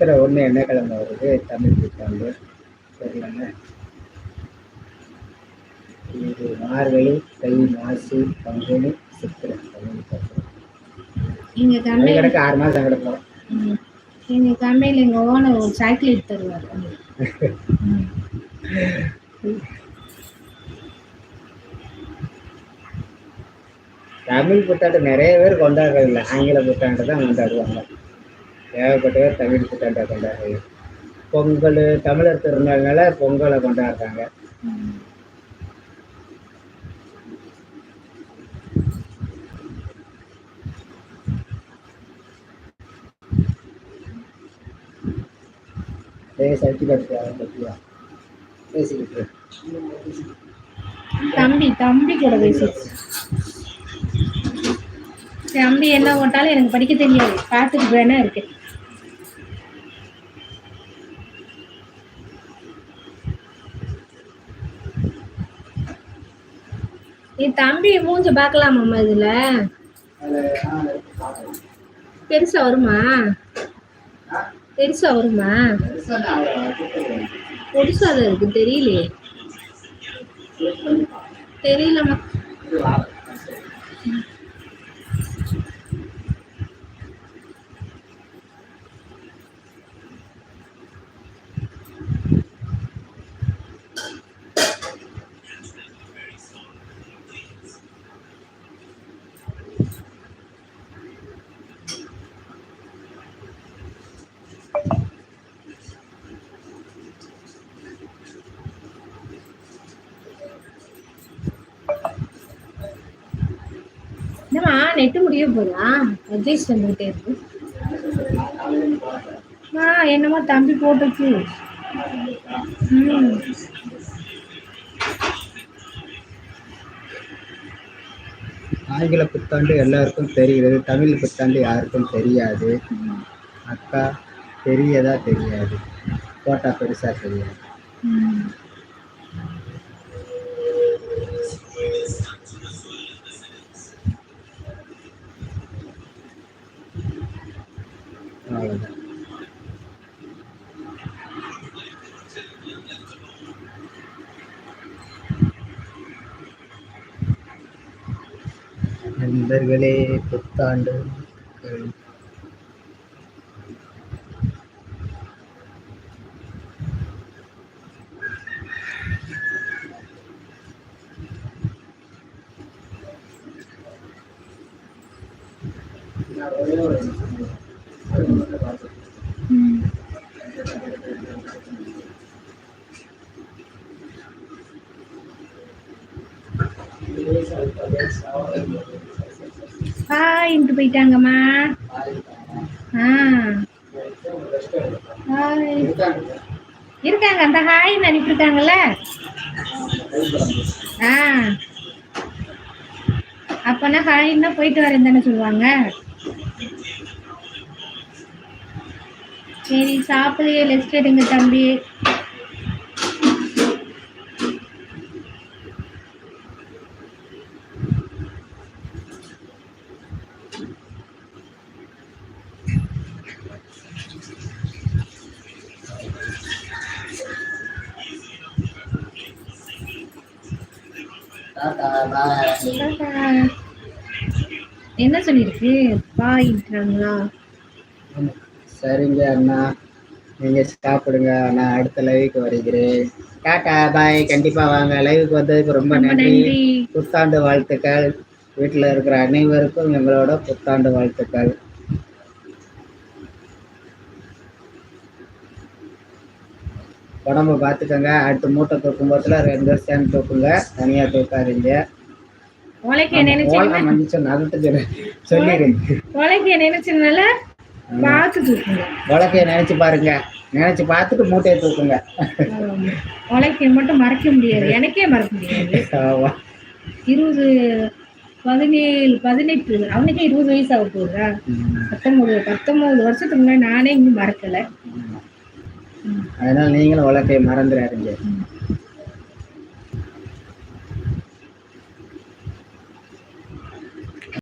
சித்திரை ஒன்று என்ன கிழமை வருது தமிழ் புத்தாண்டு. தெரியலங்க இது மார்கழி தை மாசி பங்குனி சித்திரை. தமிழ் கம்பெனி கிடக்கு ஆறு மாதம் கிடக்கும் ம். எங்க கம்பெனில எங்க ஓனர் ஒரு சாக்லேட் தருவார். தமிழ் புத்தாண்டு நிறைய பேர் கொண்டாடுறதில்ல. ஆங்கில புத்தாண்டு தான் கொண்டாடுவாங்க. ஏகப்பட்ட தமிழ் புத்தாண்டை கொண்டாடுறது. பொங்கல் தமிழர் திருநாள்னால பொங்கலை கொண்டாடுறாங்க. தம்பி தம்பி கூட பேசிடுச்சு தம்பி என்ன போட்டாலும் எனக்கு படிக்க தெரியாது. பார்த்துட்டு வேணா இருக்கேன் நீ தம்பி மூஞ்ச பார்க்கலாமாம்மா இதுல? பெருசா வருமா? பெருசா வருமா? பெருசா தான் இருக்கு தெரியலையே. தெரியலம்மா. என்னம்மா நெட்டு முடிய போதா அட்ஜஸ்ட் வந்துகிட்டே இருக்கு ஆ என்னமோ தம்பி போட்டுச்சு. ம். ஆங்கில புத்தாண்டு எல்லாருக்கும் தெரிகிறது தமிழ் புத்தாண்டு யாருக்கும் தெரியாது. அக்கா தெரியதா தெரியாது. போட்டா பெருசா தெரியாது ம். அவ்வளோதான் நண்பர்களே புத்தாண்டு ம். ஹாய்ன்ட்டு போயிட்டாங்கம்மா. ஆ. ஹாய். இருக்காங்க அந்த ஹாய்னு அனுப்பியிருக்காங்கல்ல? ஆ. அப்பனா ஹாய்னா போயிட்டு வரேன் தானே சொல்லுவாங்க. சரி சாப்பிடுங்க லெஸ்ட் எடுங்க தம்பி. என்ன சொல்லியிருக்கு பாயின்றாங்களா? சரிங்க அண்ணா. நீங்க சாப்பிடுங்க நான் அடுத்த லைவுக்கு வருகிறேன். டாடா பாய். கண்டிப்பா வாங்க. லைவுக்கு வந்ததுக்கு ரொம்ப நன்றி. புத்தாண்டு வாழ்த்துக்கள். வீட்டில் இருக்கிற அனைவருக்கும் எங்களோட புத்தாண்டு வாழ்த்துக்கள். உடம்ப பார்த்துக்கோங்க. அடுத்த மூட்டை தூக்கும் போதுல ரெண்டு பேர் சேர்ந்து தூக்குங்க. தனியா தூக்காதீங்க. நினைச்சு பாருங்க. நினைச்சு பார்த்துட்டு மூட்டையை தூக்குங்க. உழைக்க மட்டும் மறக்க முடியாது. எனக்கே மறக்க முடியாது. இருபது பதினேழு பதினெட்டு அவனுக்கே இருபது வயசு ஆக போகுதா. பத்தொன்பது பத்தொன்பது வருஷத்துக்கு முன்னாடி நானே இன்னும் மறக்கல. அதனால நீங்களும் உலக்கையை மறந்துடாதீங்க.